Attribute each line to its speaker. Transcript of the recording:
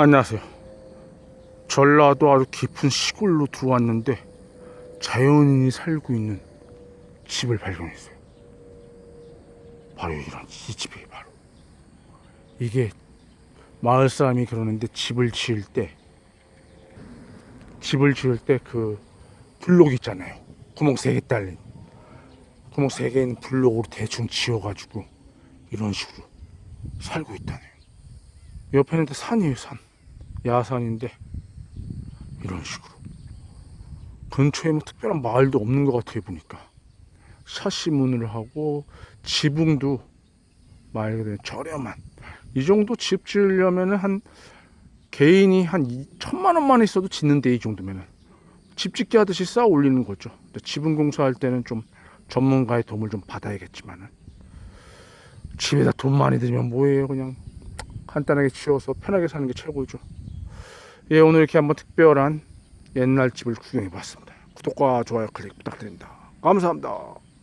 Speaker 1: 안녕하세요. 전라도 아주 깊은 시골로 들어왔는데 자연인이 살고 있는 집을 발견했어요. 바로 이런 이 집이 바로 이게 마을 사람이 그러는데 집을 지을 때 집을 지을 때 그 블록 있잖아요. 구멍 세 개 딸린 구멍 세 개 있는 블록으로 대충 지어가지고 이런 식으로 살고 있다네요. 옆에는 다 산이에요, 산. 야산인데 이런 식으로. 근처에 뭐 특별한 마을도 없는 것 같아요 보니까. 샤시문을 하고 지붕도 말 그대로 저렴한. 이 정도 집 지으려면은 한 개인이 한 이- 천만 원만 있어도 짓는데 이 정도면은. 집 짓기 하듯이 쌓아 올리는 거죠. 지붕 공사할 때는 좀 전문가의 도움을 좀 받아야겠지만은. 집에다 돈 많이 들면 뭐예요? 그냥 간단하게 지어서 편하게 사는 게 최고죠. 예, 오늘 이렇게 한번 특별한 옛날 집을 구경해 봤습니다. 구독과 좋아요 클릭 부탁드립니다. 감사합니다.